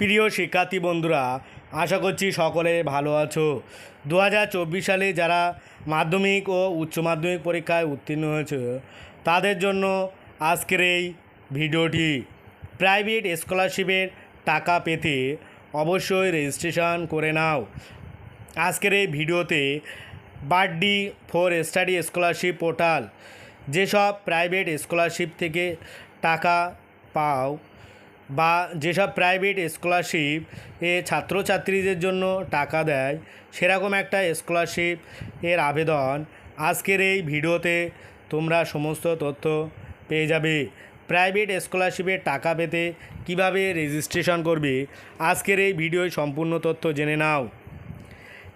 প্রিয় শিক্ষার্থী বন্ধুরা, আশা করছি সকলে ভালো আছো। দু হাজার চব্বিশ সালে যারা মাধ্যমিক ও উচ্চ মাধ্যমিক পরীক্ষায় উত্তীর্ণ হয়েছে, তাদের জন্য আজকের এই ভিডিওটি। প্রাইভেট স্কলারশিপের টাকা পেতে অবশ্যই রেজিস্ট্রেশন করে নাও। আজকের এই ভিডিওতে buddy four study scholarship portal, যেসব প্রাইভেট স্কলারশিপ থেকে টাকা পাও বা যেসব প্রাইভেট স্কলারশিপ এ ছাত্রছাত্রীদের জন্য টাকা দেয়, সেরকম একটা স্কলারশিপ এর আবেদন আজকের এই ভিডিওতে তোমরা সমস্ত তথ্য পেয়ে যাবে। প্রাইভেট স্কলারশিপের টাকা পেতে কীভাবে রেজিস্ট্রেশন করবে, আজকের এই ভিডিওয় সম্পূর্ণ তথ্য জেনে নাও।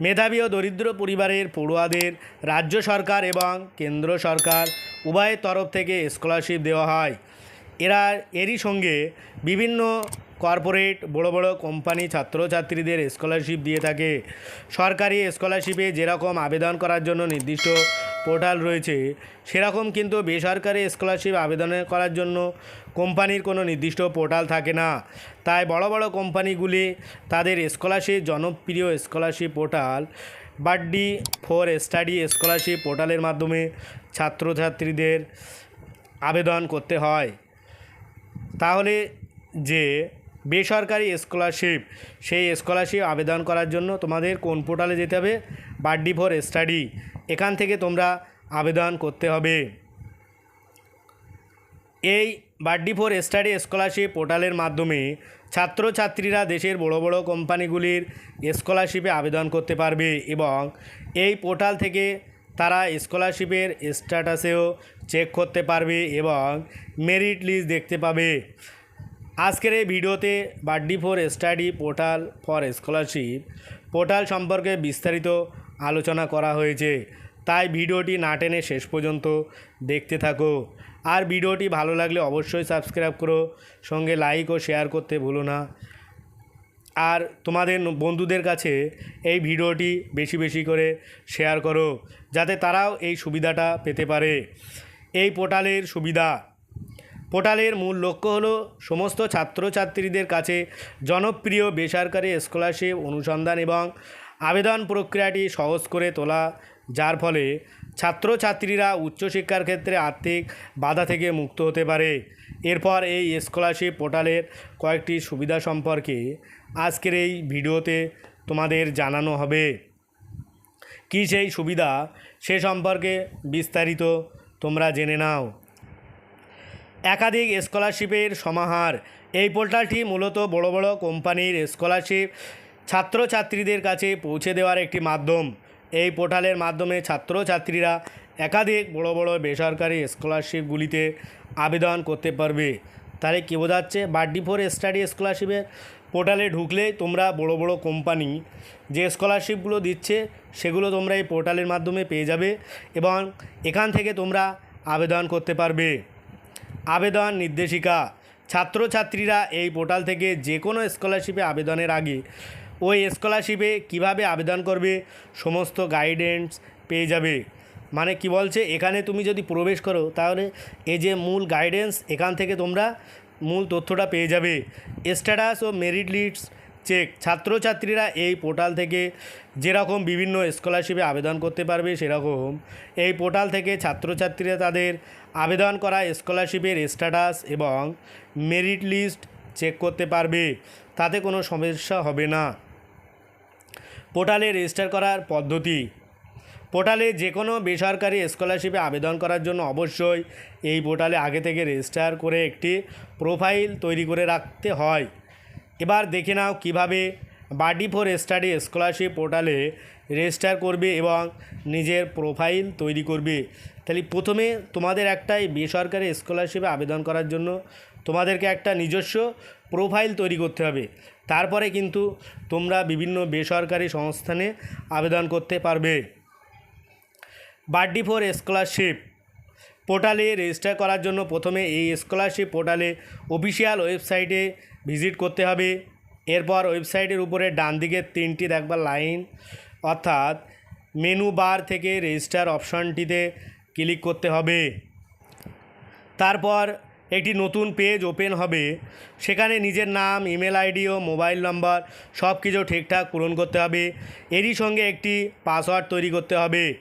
মেধাবী ও দরিদ্র পরিবারের পড়ুয়াদের রাজ্য সরকার এবং কেন্দ্র সরকার উভয়ের তরফ থেকে স্কলারশিপ দেওয়া হয়। এরা এরই সঙ্গে বিভিন্ন কর্পোরেট বড় বড় কোম্পানি ছাত্রছাত্রীদের স্কলারশিপ দিয়ে থাকে। সরকারি স্কলারশিপে যেরকম আবেদন করার জন্য নির্দিষ্ট পোর্টাল রয়েছে, সেরকম কিন্তু বেসরকারি স্কলারশিপ আবেদন করার জন্য কোম্পানির কোনো নির্দিষ্ট পোর্টাল থাকে না। তাই বড় বড় কোম্পানিগুলি তাদের স্কলারশিপ জনপ্রিয় scholarship portal buddy for study scholarship পোর্টালের মাধ্যমে ছাত্রছাত্রীদের আবেদন করতে হয়। তাহলে যে বেসরকারি স্কলারশিপ সেই স্কলারশিপ আবেদন করার জন্য তোমাদের কোন পোর্টালে যেতে হবে? বাড্ডি ফর স্টাডি এখান থেকে তোমরা আবেদন করতে হবে। এই বাড্ডি ফর স্টাডি স্কলারশিপ পোর্টালের মাধ্যমে ছাত্রছাত্রীরা দেশের বড় বড় কোম্পানিগুলির স্কলারশিপে আবেদন করতে পারবে এবং এই পোর্টাল থেকে তারা স্কলারশিপের স্ট্যাটাসেও চেক করতে পারবে এবং মেরিট লিস্ট দেখতে পাবে। আজকের এই ভিডিওতে buddy for study portal for scholarship portal সম্পর্কে বিস্তারিত আলোচনা করা হয়েছে। তাই ভিডিওটি না টেনে শেষ পর্যন্ত দেখতে থাকো। আর ভিডিওটি ভালো লাগলে অবশ্যই সাবস্ক্রাইব করো। সঙ্গে লাইক ও শেয়ার করতে ভুলো না। আর তোমাদের বন্ধুদের কাছে এই ভিডিওটি বেশি বেশি করে শেয়ার করো, যাতে তারাও এই সুবিধাটা পেতে পারে। এই পোর্টালের সুবিধা। পোর্টালের মূল লক্ষ্য হলো সমস্ত ছাত্রছাত্রীদের কাছে জনপ্রিয় বেসরকারি স্কলারশিপ অনুসন্ধান এবং আবেদন প্রক্রিয়াটি সহজ করে তোলা, যার ফলে ছাত্রছাত্রীরা উচ্চশিক্ষার ক্ষেত্রে আর্থিক বাধা থেকে মুক্ত হতে পারে। এরপর এই স্কলারশিপ পোর্টালের কয়েকটি সুবিধা সম্পর্কে আজকের এই ভিডিওতে তোমাদের জানানো হবে। কী সেই সুবিধা, সে সম্পর্কে বিস্তারিত তোমরা জেনে নাও। একাধিক স্কলারশিপের সমাহার। এই পোর্টালটি মূলত বড় বড় কোম্পানির স্কলারশিপ ছাত্রছাত্রীদের কাছে পৌঁছে দেওয়ার একটি মাধ্যম। এই পোর্টালের মাধ্যমে ছাত্রছাত্রীরা একাধিক বড় বড় বেসরকারি স্কলারশিপগুলিতে আবেদন করতে পারবে। তাহলে কী বোঝাচ্ছে? বাড্ডি ফোর স্টাডি স্কলারশিপের পোর্টালে ঢুকলে তোমরা বড় বড় কোম্পানি যে স্কলারশিপগুলো দিচ্ছে, সেগুলো তোমরা এই পোর্টালের মাধ্যমে পেয়ে যাবে এবং এখান থেকে তোমরা আবেদন করতে পারবে। আবেদন নির্দেশিকা। ছাত্রছাত্রীরা এই পোর্টাল থেকে যে কোনো স্কলারশিপে আবেদনের আগে ওই স্কলারশিপে কীভাবে আবেদন করবে, সমস্ত গাইডেন্স পেয়ে যাবে। মানে কি বলছে, এখানে তুমি যদি প্রবেশ করো, তাহলে এই যে মূল গাইডেন্স এখান থেকে তোমরা মূল তথ্যটা পেয়ে যাবে। স্ট্যাটাস ও মেরিট লিস্ট চেক ছাত্রছাত্রীরা এই পোর্টাল থেকে যেরকম বিভিন্ন স্কলারশিপে আবেদন করতে পারবে, সেরকম এই পোর্টাল থেকে ছাত্রছাত্রীরা তাদের আবেদন করা স্কলারশিপের স্ট্যাটাস এবং মেরিট লিস্ট চেক করতে পারবে। তাতে কোনো সমস্যা হবে না। পোর্টালে রেজিস্টার করার পদ্ধতি। পোর্টালে যে কোনো বেসরকারি স্কলারশিপে আবেদন করার জন্য অবশ্যই এই পোর্টালে আগে থেকে রেজিস্টার করে একটি প্রোফাইল তৈরি করে রাখতে হয়। এবার দেখে নাও কীভাবে বাডি ফর স্টাডি স্কলারশিপ পোর্টালে রেজিস্টার করবে এবং নিজের প্রোফাইল তৈরি করবে। তাহলে প্রথমে তোমাদের একটাই বেসরকারি স্কলারশিপে আবেদন করার জন্য তোমাদেরকে একটা নিজস্ব প্রোফাইল তৈরি করতে হবে। তারপরে কিন্তু তোমরা বিভিন্ন বেসরকারি সংস্থানে আবেদন করতে পারবে। বাড্ডি ফর স্কলারশিপ পোর্টালে রেজিস্টার করার জন্য প্রথমে এই স্কলারশিপ পোর্টালে অফিসিয়াল ওয়েবসাইটে ভিজিট করতে হবে। এরপর ওয়েবসাইটের উপরে ডান দিকে তিনটি দেখবার লাইন, অর্থাৎ মেনু বার থেকে রেজিস্টার অপশনটিতে ক্লিক করতে হবে। তারপর একটি নতুন পেজ ওপেন হবে। সেখানে নিজের নাম, ইমেল আইডি ও মোবাইল নম্বর সব কিছু ঠিকঠাক পূরণ করতে হবে। এরই সঙ্গে একটি পাসওয়ার্ড তৈরি করতে হবে।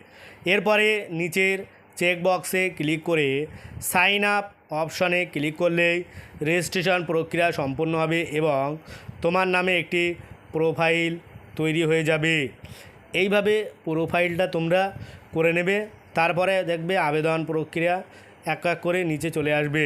এরপরে নিচের চেক বক্সে ক্লিক করে সাইন আপ অপশনে ক্লিক করলেই রেজিস্ট্রেশন প্রক্রিয়া সম্পূর্ণ হবে এবং তোমার নামে একটি প্রোফাইল তৈরি হয়ে যাবে। এইভাবে প্রোফাইলটা তোমরা করে নেবে, তারপরে দেখবে আবেদন প্রক্রিয়া এক এক করে নিচে চলে আসবে।